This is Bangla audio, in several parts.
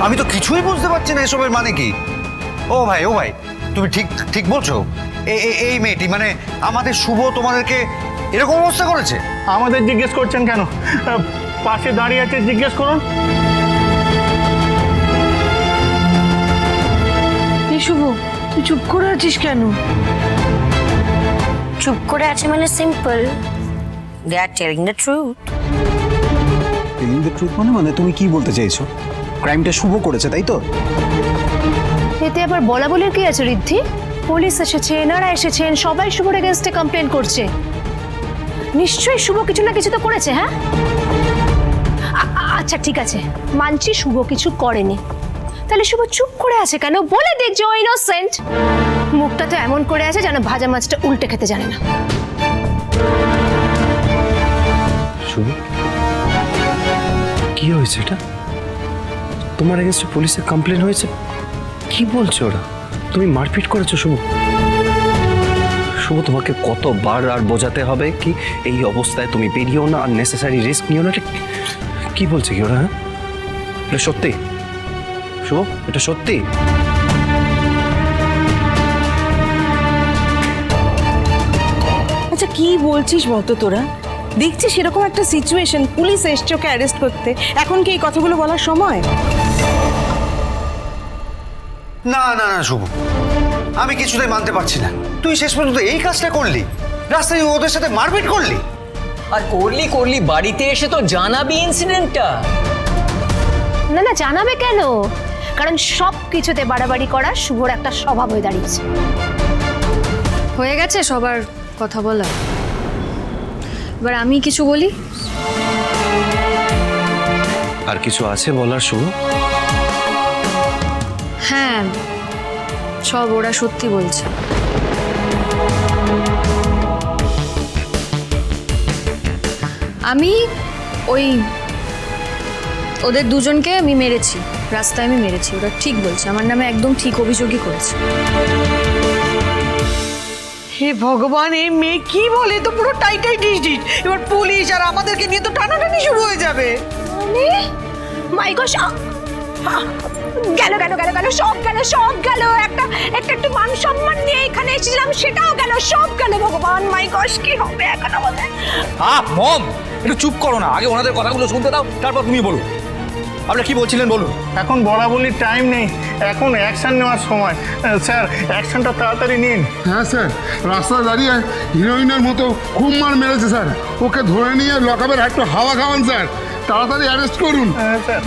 আমি তো কিছুই বুঝতে পারছি না এসবের মানে কি। ও ভাই ও ভাই তুমি ঠিক ঠিক বলছো। এ- এ- এই মেয়েটি মানে আমাদের শুভ তোমাদেরকে এরকম অবস্থা করেছে? আমাদের জিজ্ঞেস করছেন কেন? পাশে দাঁড়িয়ে আছে জিজ্ঞেস করুন। এই শুভ তুই চুপ করে আছিস কেন? চুপ করে আছে মানে simple they are telling the truth telling the truth মানে মানে তুমি কি বলতে চাইছো? ক্রাইমটা শুভ করেছে তাই তো? এতে আবার বলা বলির কি আছে ঋদ্ধি? পুলিশ এসেছে এনারা এসেছেন সবাই শুভর এগেনস্টে কমপ্লেন করছে। নিশ্চয়ই শুভ কিছু না কিছু তো করেছে হ্যাঁ? আচ্ছা ঠিক আছে। মানছি শুভ কিছু করেনি। তাহলে শুভ চুপ করে আছে কেন? বলে দেখ যে ও ইনোসেন্ট মুখটা তো এমন করে আছে যেন ভাজা মাছটা উল্টে খেতে জানে না। শুভ? কি হয়েছে এটা? তোমার এগেনস্টে পুলিশের কমপ্লেন হয়েছে? কি বলছো ওরা? তুমি মারপিট করেছ শুভ। শুভ, তোমাকে কতবার আর বোঝাতে হবে কি এই অবস্থায় তুমি বেরিয়েও না আর নেসেসারি রিস্ক নিও না, এটা কি বলছে কি ওরা হ্যাঁ? এটা সত্যি? শুভ, এটা সত্যি? আচ্ছা কি বলছিস বলতো তোরা? দেখছিস সেরকম একটা সিচুয়েশন পুলিশ এসছে ওকে অ্যারেস্ট করতে। এখন কি এই কথাগুলো বলার সময়? না না না শুভ। আমি কিছুতেই মানতে পারছি না। তুই শেষ পর্যন্ত এই কাজটা করলি? রাস্তায় ওদের সাথে মারপিট করলি? আর করলি করলি বাড়িতে এসে তো জানাবি ইনসিডেন্টটা না না জানাবে কেন? কারণ সব কিছুতে বাড়াবাড়ি করা শুভর একটা স্বভাব হয়ে দাঁড়িয়েছে। হয়ে গেছে সবার কথা বলা এবার আমি কিছু বলি? আর কিছু আছে বলার শুভ হ্যাঁ সব ওরা সত্যি বলছে। আমি ওই ওদের দুজনকে আমি মেরেছি রাস্তায় আমি মেরেছি ওরা ঠিক বলছে আমার নামে একদম ঠিক অভিযোগই করেছে। হে ভগবান এই মেয়ে কি বলে? তো পুরো টাইটাই ডিস ডিস। এবার পুলিশ আর আমাদেরকে নিয়ে তো টানাটানি শুরু হয়ে যাবে। মাই গশ গেল গেল গেল গেল সব গেল সব গেল। একটা একটা একটু মান সম্মান নিয়ে এখানে এসেছিলাম সেটাও গেল সব গেল ভগবান। মাই গশ কি হবে এখন আমাদের? আহ মম একটু চুপ করো না। আগে ওনাদের কথাগুলো শুনতে দাও তারপর তুমি বলো। আপনারা কি বলছিলেন বলুন? এখন বলা বলির টাইম নেই। এখন অ্যাকশন নেওয়ার সময়। স্যার অ্যাকশনটা তাড়াতাড়ি নিন। হ্যাঁ স্যার রাস্তা দাঁড়িয়ে হিরোইনের মতো খুব মার মেরেছে স্যার ওকে ধরে নিয়ে লকাবের একটু হাওয়া খাওয়ান স্যার তাড়াতাড়ি অ্যারেস্ট করুন। হ্যাঁ স্যার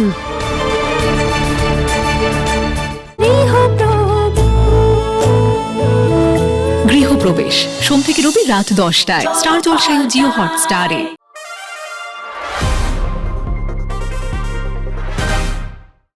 গৃহপ্রবেশ। সোম থেকে রবি রাত দশটায়। স্টার জলসায় জিও হটস্টারে।